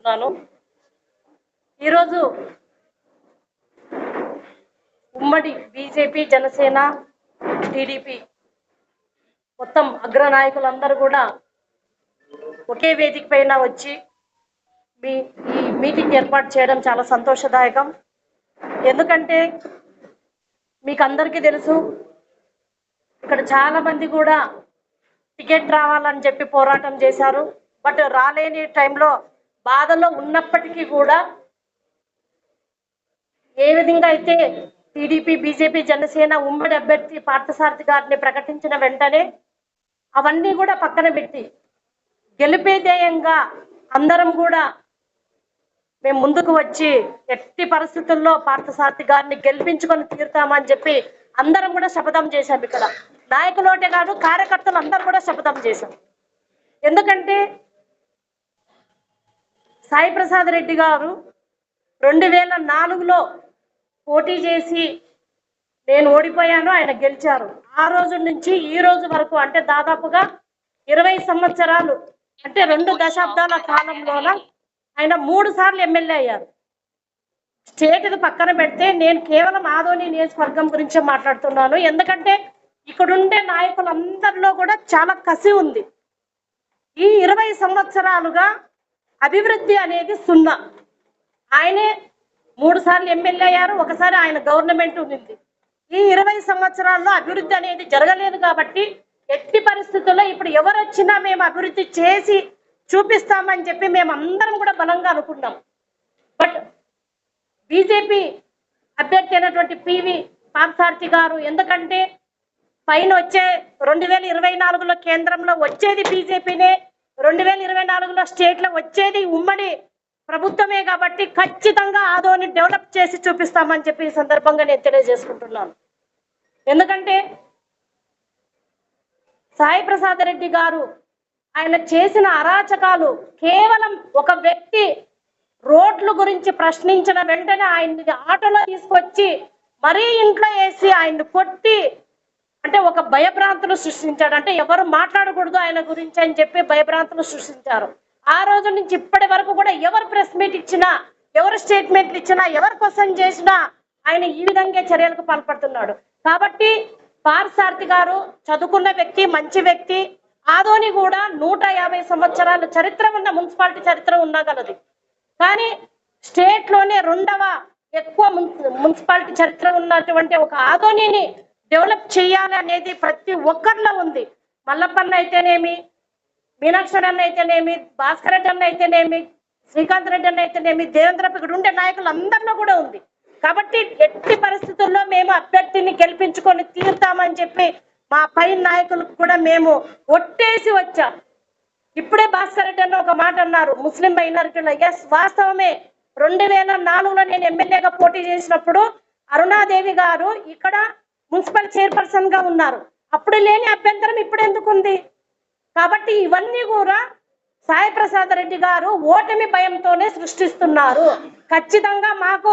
ఉన్నాను ఈరోజు ఉమ్మడి బీజేపీ జనసేన టీడీపీ మొత్తం అగ్రనాయకులందరూ కూడా ఒకే వేదిక పైన వచ్చి మీ ఈ మీటింగ్ ఏర్పాటు చేయడం చాలా సంతోషదాయకం. ఎందుకంటే మీకు అందరికీ తెలుసు ఇక్కడ చాలా మంది కూడా టికెట్ రావాలని చెప్పి పోరాటం చేశారు. బట్ రాలేని టైంలో బాధలో ఉన్నప్పటికీ కూడా ఏ విధంగా అయితే టీడీపీ బీజేపీ జనసేన ఉమ్మడి అభ్యర్థి పార్థసారథి గారిని ప్రకటించిన వెంటనే అవన్నీ కూడా పక్కన పెట్టి గెలిపే ధ్యేయంగా అందరం కూడా మేము ముందుకు వచ్చి ఎట్టి పరిస్థితుల్లో పార్థసారథి గారిని గెలిపించుకొని తీరుతామని చెప్పి అందరం కూడా శపథం చేశాం ఇక్కడ. నాయకులోటే కాదు కార్యకర్తలు అందరూ కూడా శపథం చేశాం. ఎందుకంటే సాయి ప్రసాద్ రెడ్డి గారు రెండు వేల నాలుగులో పోటీ చేసి నేను ఓడిపోయాను ఆయన గెలిచారు. ఆ రోజు నుంచి ఈ రోజు వరకు అంటే దాదాపుగా ఇరవై సంవత్సరాలు అంటే రెండు దశాబ్దాల కాలంలోన ఆయన మూడు సార్లు ఎమ్మెల్యే అయ్యారు. స్టేట్ పక్కన పెడితే నేను కేవలం ఆదోని నియోజకవర్గం గురించే మాట్లాడుతున్నాను. ఎందుకంటే ఇక్కడుండే నాయకులందరిలో కూడా చాలా కసి ఉంది. ఈ ఇరవై సంవత్సరాలుగా అభివృద్ధి అనేది సున్నా. ఆయనే మూడు సార్లు ఎమ్మెల్యే అయ్యారు ఒకసారి ఆయన గవర్నమెంట్ ఉంది ఈ ఇరవై సంవత్సరాల్లో అభివృద్ధి అనేది జరగలేదు కాబట్టి ఎట్టి పరిస్థితుల్లో ఇప్పుడు ఎవరు వచ్చినా మేము అభివృద్ధి చేసి చూపిస్తామని చెప్పి మేము అందరం కూడా బలంగా అనుకున్నాం. బట్ బీజేపీ అభ్యర్థి అయినటువంటి పివి పార్థసారథి గారు ఎందుకంటే పైన వచ్చే రెండు వేల ఇరవై నాలుగులో కేంద్రంలో వచ్చేది బీజేపీనే రెండు వేల ఇరవై నాలుగులో స్టేట్లో వచ్చేది ఉమ్మడి ప్రభుత్వమే కాబట్టి ఖచ్చితంగా ఆదోని డెవలప్ చేసి చూపిస్తామని చెప్పి ఈ సందర్భంగా నేను తెలియజేసుకుంటున్నాను. ఎందుకంటే సాయి ప్రసాద్ రెడ్డి గారు ఆయన చేసిన అరాచకాలు కేవలం ఒక వ్యక్తి రోడ్ల గురించి ప్రశ్నించిన వెంటనే ఆయన్ని ఆటోలో తీసుకొచ్చి మరీ ఇంట్లో వేసి ఆయన్ని కొట్టి అంటే ఒక భయభ్రాంతులు సృష్టించాడు. అంటే ఎవరు మాట్లాడకూడదు ఆయన గురించి అని చెప్పి భయభ్రాంతులు సృష్టించారు. ఆ రోజు నుంచి ఇప్పటి వరకు కూడా ఎవరు ప్రెస్ మీట్ ఇచ్చినా ఎవరు స్టేట్మెంట్లు ఇచ్చినా ఎవరు క్వశ్చన్ చేసినా ఆయన ఈ విధంగా చర్యలకు పాల్పడుతున్నాడు. కాబట్టి పార్సార్థి గారు చదువుకున్న వ్యక్తి మంచి వ్యక్తి ఆదోని కూడా నూట యాభై సంవత్సరాలు చరిత్ర ఉన్న మున్సిపాలిటీ చరిత్ర ఉండగలదు. కానీ స్టేట్లోనే రెండవ ఎక్కువ మున్- మున్సిపాలిటీ చరిత్ర ఉన్నటువంటి ఒక ఆదోనిని డెవలప్ చేయాలి అనేది ప్రతి ఒక్కరిలో ఉంది. మల్లప్పన్న అయితేనేమి మీనాక్షరన్న అయితేనేమి భాస్కర్ రెడ్డి అన్న అయితేనేమి శ్రీకాంత్ రెడ్డి అన్న అయితేనేమి దేవేంద్ర ఇక్కడ ఉండే నాయకులు అందరిలో కూడా ఉంది. కాబట్టి ఎట్టి పరిస్థితుల్లో మేము అభ్యర్థిని గెలిపించుకొని తీరుతామని చెప్పి మా పై నాయకులకు కూడా మేము ఒట్టేసి వచ్చాం. ఇప్పుడే భాస్కర్ రెడ్డి అన్న ఒక మాట అన్నారు. ముస్లిం మైనారిటీలో ఎస్ వాస్తవమే. రెండు వేల నాలుగులో నేను ఎమ్మెల్యేగా పోటీ చేసినప్పుడు అరుణాదేవి గారు ఇక్కడ మున్సిపల్ చైర్పర్సన్గా ఉన్నారు. అప్పుడు లేని అభ్యంతరం ఇప్పుడు ఎందుకు ఉంది? కాబట్టి ఇవన్నీ కూడా సాయి ప్రసాద్ రెడ్డి గారు ఓటమి భయంతోనే సృష్టిస్తున్నారు. ఖచ్చితంగా మాకు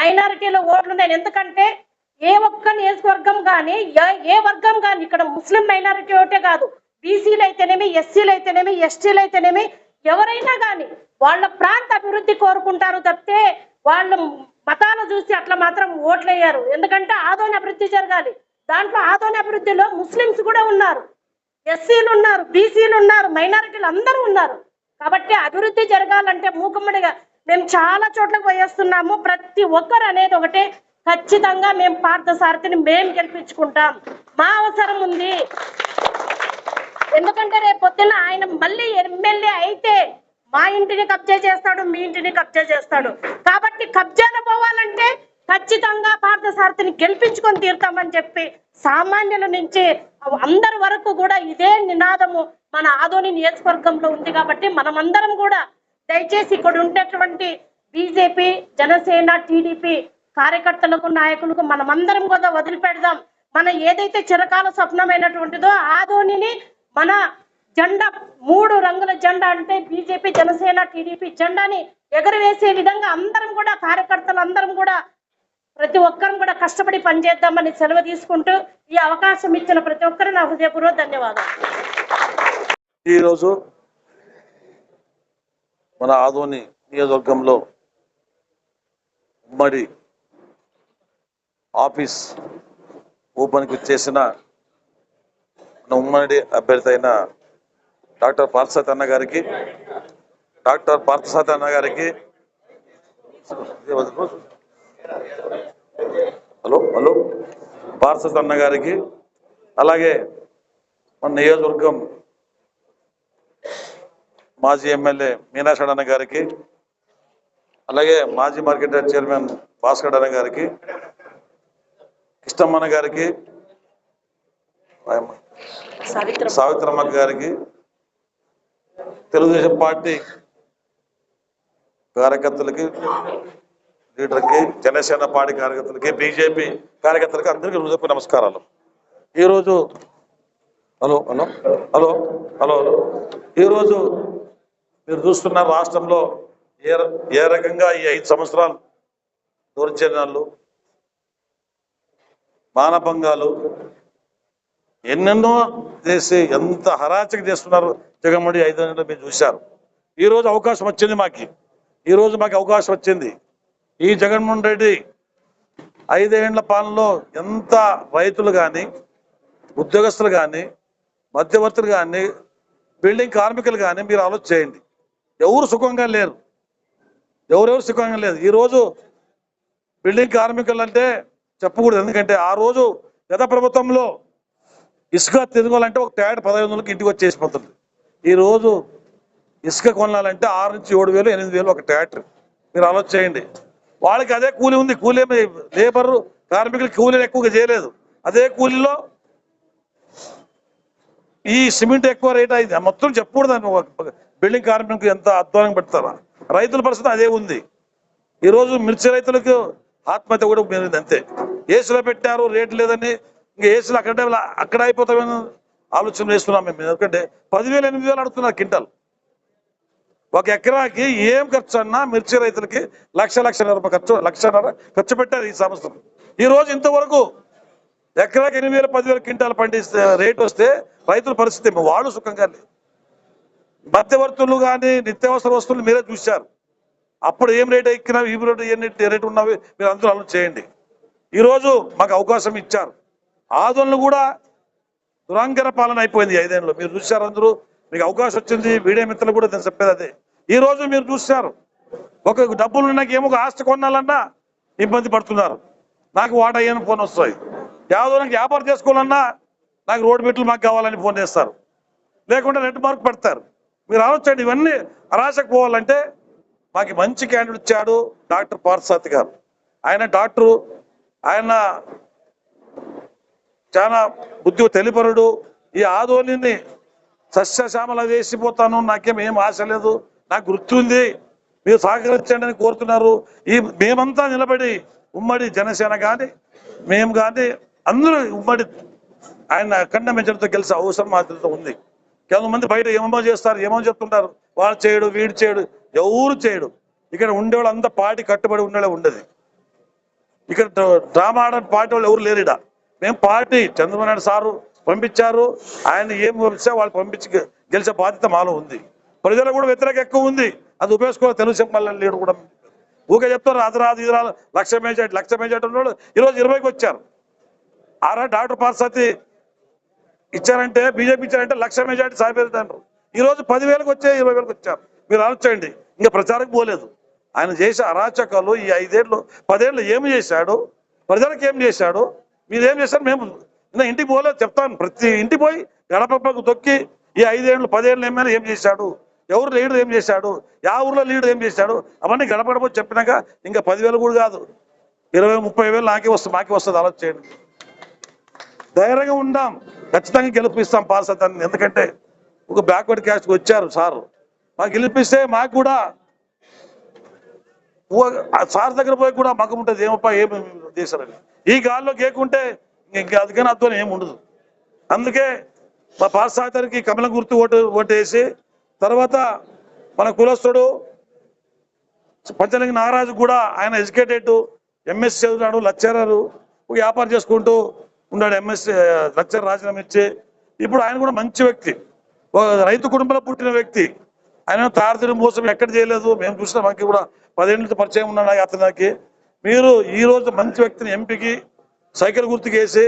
మైనారిటీలో ఓట్లు ఉన్నాయి. ఎందుకంటే ఏ ఒక్క నియోజకవర్గం కానీ ఏ- ఏ వర్గం కానీ ఇక్కడ ముస్లిం మైనారిటీ ఒకటే కాదు. బీసీలు అయితేనేమి ఎస్సీలు అయితేనేమి ఎస్టీలు అయితేనేమి ఎవరైనా కానీ వాళ్ళ ప్రాంత అభివృద్ధి కోరుకుంటారు తప్పితే వాళ్ళు మతాలు చూసి అట్లా మాత్రం ఓట్లు ఎందుకంటే ఆదోని అభివృద్ధి జరగాలి. దాంట్లో ఆదోని అభివృద్ధిలో ముస్లిమ్స్ కూడా ఉన్నారు. ఎస్సీలు ఉన్నారు బీసీలు ఉన్నారు మైనారిటీలు అందరూ ఉన్నారు. కాబట్టి అభివృద్ధి జరగాలంటే మూకుమ్మడిగా మేము చాలా చోట్లకు పోయేస్తున్నాము. ప్రతి ఒక్కరు అనేది ఒకటే. ఖచ్చితంగా మేము పార్థసారథిని మేము గెలిపించుకుంటాం. మా అవసరం ఉంది. ఎందుకంటే రేపు పొద్దున్న ఆయన మళ్ళీ ఎమ్మెల్యే అయితే మా ఇంటిని కబ్జా చేస్తాడు మీ ఇంటిని కబ్జా చేస్తాడు. కాబట్టి కబ్జాలు పోవాలంటే ఖచ్చితంగా పార్థసారథిని గెలిపించుకొని తీరుతామని చెప్పి సామాన్యుల నుంచి అందరి వరకు కూడా ఇదే నినాదము మన ఆదోని నియోజకవర్గంలో ఉంది కాబట్టి మనమందరం కూడా దయచేసి ఇక్కడ ఉండేటువంటి బీజేపీ జనసేన టీడీపీ కార్యకర్తలకు నాయకులకు మనమందరం కూడా వదిలిపెడదాం. మన ఏదైతే చిరకాల స్వప్నమైనటువంటిదో ఆదోనిని మన జెండా మూడు రంగుల జెండా అంటే బీజేపీ జనసేన టీడీపీ జెండాని ఎగరవేసే విధంగా అందరం కూడా కార్యకర్తలు అందరం కూడా ప్రతి ఒక్కరం కూడా కష్టపడి పనిచేద్దామని సెలవు తీసుకుంటూ ఈ అవకాశం ఇచ్చిన ప్రతి ఒక్కరు నా హృదయపూర్వక ధన్యవాదాలు. ఈరోజు మన ఆదోని నియోజకవర్గంలో ఉమ్మడి ఆఫీస్ ఓపెన్కి చేసిన ఉమ్మడి అభ్యర్థి అయిన డాక్టర్ పార్థసాతి అన్న గారికి డాక్టర్ పార్థసాతి అన్న గారికి. Hello hello. పార్థసాతి అన్న గారికి అలాగే మన నియోజకవర్గం మాజీ ఎమ్మెల్యే మీనాక్షి అన్న గారికి అలాగే మాజీ మార్కెట్ చైర్మన్ భాస్కర్ అన్న గారికి కృష్ణమ్మన్న గారికి సావిత్రమ్మ గారికి తెలుగుదేశం పార్టీ కార్యకర్తలకి లీడర్కి జనసేన పార్టీ కార్యకర్తలకి బీజేపీ కార్యకర్తలకి అందరికీ హృదయపూర్వక నమస్కారాలు. ఈరోజు hello hello hello hello hello. ఈరోజు మీరు చూస్తున్న రాష్ట్రంలో ఏ ఏ రకంగా ఈ ఐదు సంవత్సరాలు దౌర్జన్యాలు మానభంగాలు ఎన్నెన్నో చేసి ఎంత హరాచక చేస్తున్నారు జగన్మోహన్ ఐదు నెలలు మీరు చూశారు. ఈరోజు అవకాశం వచ్చింది మాకు. ఈరోజు మాకు అవకాశం వచ్చింది. ఈ జగన్మోహన్ రెడ్డి ఐదేండ్ల పాలనలో ఎంత రైతులు కానీ ఉద్యోగస్తులు కానీ మధ్యవర్తులు కానీ బిల్డింగ్ కార్మికులు కానీ మీరు ఆలోచన చేయండి. ఎవరు సుఖంగా లేరు. ఎవరెవరు సుఖంగా లేదు. ఈ రోజు బిల్డింగ్ కార్మికులు అంటే చెప్పకూడదు. ఎందుకంటే ఆ రోజు గత ప్రభుత్వంలో ఇసుక తిరగాలంటే ఒక ట్యాడ్ పదహైదు వందలకి ఇంటికి వచ్చేసిపోతుంది. ఈ రోజు ఇసుక కొనాలంటే ఆరు నుంచి ఏడు వేలు ఎనిమిది వేలు ఒక ట్రాక్టర్. మీరు ఆలోచన చేయండి వాళ్ళకి అదే కూలి ఉంది. కూలీ లేబర్ కార్మికులు కూలీలు ఎక్కువగా చేయలేదు. అదే కూలీలో ఈ సిమెంట్ ఎక్కువ రేట్ అయింది. మొత్తం చెప్పకూడదు బిల్డింగ్ కార్మికులకు ఎంత అధ్వానం పెడతారా? రైతుల పరిస్థితి అదే ఉంది. ఈ రోజు మిర్చి రైతులకు ఆత్మహత్య కూడా అంతే. ఏసులో పెట్టారు రేటు లేదని. ఇంకా ఏసులు అక్కడ అక్కడ అయిపోతామని ఆలోచన చేస్తున్నాం మేము. ఎందుకంటే పదివేలు ఎనిమిది వేలు అడుగుతున్నారు క్వింటల్. ఒక ఎకరాకి ఏం ఖర్చు అన్నా మిర్చి రైతులకి లక్ష లక్షన్నర రూపాయలు ఖర్చు లక్షన్నర ఖర్చు పెట్టారు ఈ సంవత్సరం. ఈ రోజు ఇంతవరకు ఎకరాకి ఎనిమిది వేల పదివేల క్వింటాలు పండిస్తే రేట్ వస్తే రైతుల పరిస్థితి వాళ్ళు సుఖంగా లేదు మధ్యవర్తులు కానీ నిత్యావసర వస్తువులు మీరే చూశారు. అప్పుడు ఏం రేట్ ఎక్కినా ఈ రేటు ఏ రేట్- రేటు ఉన్నవి? మీరు అందరూ ఆలోచన చేయండి. ఈరోజు మాకు అవకాశం ఇచ్చారు. ఆదోళన కూడా దురాంగర పాలన అయిపోయింది ఐదేళ్ళు మీరు చూశారు అందరూ మీకు అవకాశం వచ్చింది వీడియో మిత్రులు కూడా నేను చెప్పేది అదే. ఈ రోజు మీరు చూశారు ఒక డబ్బులు ఉన్నాక ఏమో ఒక ఆస్తి కొనాలన్నా ఇబ్బంది పడుతున్నారు. నాకు వాట అయ్యని ఫోన్ వస్తాయి. యాదో నాకు వ్యాపారం చేసుకోవాలన్నా నాకు రోడ్డు బిట్లు మాకు కావాలని ఫోన్ చేస్తారు. లేకుంటే రెడ్ మార్క్ పెడతారు. మీరు ఆలోచించండి ఇవన్నీ అరాశకు పోవాలంటే మాకు మంచి క్యాండిడేట్ ఇచ్చాడు డాక్టర్ పార్థసాతి గారు. ఆయన డాక్టరు ఆయన చాలా బుద్ధి తెలిపరుడు ఈ ఆదోళిని సస్యశ్యామల వేసిపోతాను నాకేం ఏం ఆశ లేదు నాకు గుర్తుంది మీరు సహకరించండి అని కోరుతున్నారు. ఈ మేమంతా నిలబడి ఉమ్మడి జనసేన కానీ మేము కానీ అందరూ ఉమ్మడి ఆయన అఖండ మెజర్తో గెలిచే అవసరం మాత్రతో ఉంది. కొంతమంది బయట ఏమో చేస్తారు ఏమో చెప్తుంటారు. వాళ్ళు చేయడు వీడు చేయడు ఎవరు చేయడు. ఇక్కడ ఉండేవాళ్ళు అంతా పాటి కట్టుబడి ఉండేలా ఉండదు. ఇక్కడ డ్రామా ఆడని పాటి వాళ్ళు ఎవరు లేరు మేము పార్టీ చంద్రబాబు నాయుడు సారు పంపించారు. ఆయన ఏం పంపిస్తే వాళ్ళు పంపించి గెలిచే బాధ్యత మాలో ఉంది. ప్రజలకు కూడా వ్యతిరేక ఎక్కువ ఉంది. అది ఉపయోగించుకోవాలి. తెలుగు చెప్పాలని లేడు కూడా ఊకే చెప్తారు. అది రాదు ఇది రాదు. లక్ష మేజాట్ లక్ష మేజాట్ ఉన్నాడు ఈరోజు ఇరవైకి వచ్చారు. ఆరా డాక్టర్ పార్సతి ఇచ్చారంటే బీజేపీ ఇచ్చారంటే లక్ష మెజార్టీ సాయిపేరు అంటారు. ఈ రోజు పదివేలకు వచ్చే ఇరవై వేలకు వచ్చారు. మీరు ఆలోచించండి. ఇంకా ప్రచారం పోలేదు. ఆయన చేసే అరాచకాలు ఈ ఐదేళ్ళు పదేళ్ళు ఏమి చేశాడు? ప్రజలకు ఏం చేశాడు? మీరేం చేశారు? మేము ఇంకా ఇంటికి పోలేదు చెప్తాను. ప్రతి ఇంటికి పోయి గడపకు తొక్కి ఈ ఐదేళ్ళు పదేళ్ళు ఏమైనా ఏం చేశాడు? ఎవరు లీడర్ ఏం చేశాడు? యా ఊర్లో లీడర్ ఏం చేశాడు? అవన్నీ గడప చెప్పినాక ఇంకా పదివేలు కూడా కాదు. ఇరవై ముప్పై వేలు నాకే వస్తుంది మాకే వస్తుంది ఆలోచన చేయండి. ధైర్యంగా ఉందాం. ఖచ్చితంగా గెలిపిస్తాం పార్సతాన్ని ఎందుకంటే ఒక బ్యాక్వర్డ్ క్యాస్ట్కి వచ్చారు సార్. మాకు గెలిపిస్తే మాకు కూడా సార్ దగ్గర పోయి కూడా మగం ఉంటుంది. ఏమప్పా ఏమి చేశారని ఈ గాల్లో కేకుంటే ఇంకా అందుకని అర్థం ఏమి ఉండదు. అందుకే మా పార్సాతరికి కమలం గుర్తు ఓటు ఓటు వేసి తర్వాత మన కులస్తుడు పంచలింగ నాగరాజు కూడా ఆయన ఎడ్యుకేటెడ్ ఎంఎస్ చదివినాడు లెక్చరర్ వ్యాపారం చేసుకుంటూ ఉన్నాడు ఎంఎస్ లెక్చర్ రాజీనామా ఇచ్చి ఇప్పుడు ఆయన కూడా మంచి వ్యక్తి. ఒక రైతు కుటుంబంలో పుట్టిన వ్యక్తి. ఆయన తారతీయ మోసం ఎక్కడ చేయలేదు. మేము చూసిన మనకి కూడా పదేళ్ళతో పరిచయం ఉన్నాను అతనికి మీరు ఈ రోజు మంచి వ్యక్తిని ఎంపీకి సైకిల్ గుర్తుకు వేసి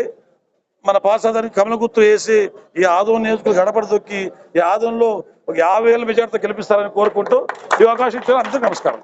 మన పాసాదానికి కమల గుర్తు వేసి ఈ ఆదోన్ నియోజకవర్గం గడపడ దొక్కి ఈ ఆదోన్లో ఒక యాభై వేల మెజార్టీతో గెలిపిస్తారని కోరుకుంటూ ఈ అవకాశం ఇచ్చారు అందరికీ నమస్కారం.